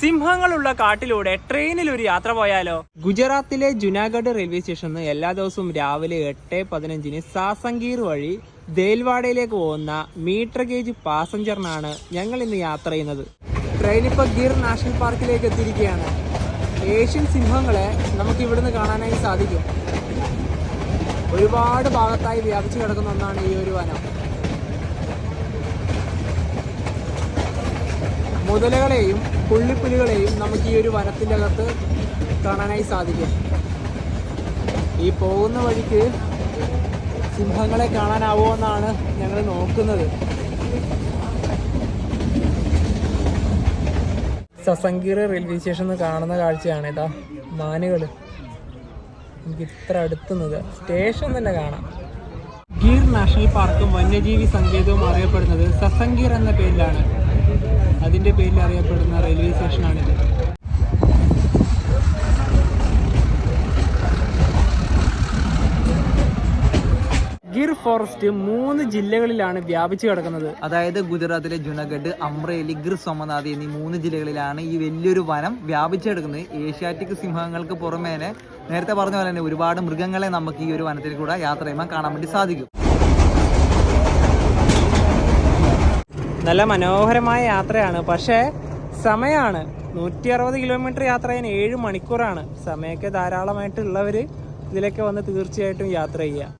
സിംഹങ്ങളുള്ള കാട്ടിലൂടെ ട്രെയിനിൽ ഒരു യാത്ര പോയാലോ? ഗുജറാത്തിലെ ജുനാഗഡ് റെയിൽവേ സ്റ്റേഷനിൽ നിന്ന് എല്ലാ ദിവസവും രാവിലെ എട്ട് പതിനഞ്ചിന് സാസംഗീർ വഴി ദേൽവാഡയിലേക്ക് പോകുന്ന മീറ്റർ ഗേജ് പാസഞ്ചറിനാണ് ഞങ്ങൾ ഇന്ന് യാത്ര ചെയ്യുന്നത്. ട്രെയിൻ ഇപ്പോൾ ഗിർ നാഷണൽ പാർക്കിലേക്ക് എത്തിയിരിക്കുകയാണ്. ഏഷ്യൻ സിംഹങ്ങളെ നമുക്ക് ഇവിടുന്ന് കാണാനായി സാധിക്കും. ഒരുപാട് ഭാഗത്തായി വ്യാപിച്ചു കിടക്കുന്ന ഒന്നാണ് ഈ ഒരു വനം. മുതലകളെയും പുള്ളിപ്പുലികളെയും നമുക്ക് ഈ ഒരു വനത്തിന്റെ അകത്ത് കാണാനായി സാധിക്കും. ഈ പോകുന്ന വഴിക്ക് സിംഹങ്ങളെ കാണാനാവോ എന്നാണ് ഞങ്ങൾ നോക്കുന്നത്. സസങ്കീർ റെയിൽവേ സ്റ്റേഷനിൽ കാണുന്ന കാഴ്ചയാണ് ഇതാ മാനുകൾ നമുക്ക് ഇത്ര അടുത്തുന്നത്. സ്റ്റേഷൻ തന്നെ കാണാം. ഗീർ നാഷണൽ പാർക്കും വന്യജീവി സങ്കേതവും അറിയപ്പെടുന്നത് സസങ്കീർ എന്ന പേരിലാണ്. അതിന്റെ പേരിൽ അറിയപ്പെടുന്ന റെയിൽവേ സ്റ്റേഷനാണിത്. ഗിർ ഫോറസ്റ്റ് മൂന്ന് ജില്ലകളിലാണ് വ്യാപിച്ചു കിടക്കുന്നത്. അതായത് ഗുജറാത്തിലെ ജുനഗഡ് അമ്രേലി ഗിർ സോമനാഥ് എന്നീ മൂന്ന് ജില്ലകളിലാണ് ഈ വലിയൊരു വനം വ്യാപിച്ചു കിടക്കുന്നത്. ഏഷ്യാറ്റിക് സിംഹങ്ങൾക്ക് പുറമേനെ നേരത്തെ പറഞ്ഞ പോലെ തന്നെ ഒരുപാട് മൃഗങ്ങളെ നമുക്ക് ഈ ഒരു വനത്തിൽ കൂടെ യാത്ര ചെയ്യുമ്പോൾ കാണാൻ വേണ്ടി സാധിക്കും. നല്ല മനോഹരമായ യാത്രയാണ്. പക്ഷേ സമയമാണ് നൂറ്റി അറുപത് കിലോമീറ്റർ യാത്ര ചെയ്യാൻ ഏഴ് മണിക്കൂറാണ്. സമയമൊക്കെ ധാരാളമായിട്ടുള്ളവർ ഇതിലൊക്കെ വന്ന് തീർച്ചയായിട്ടും യാത്ര ചെയ്യുക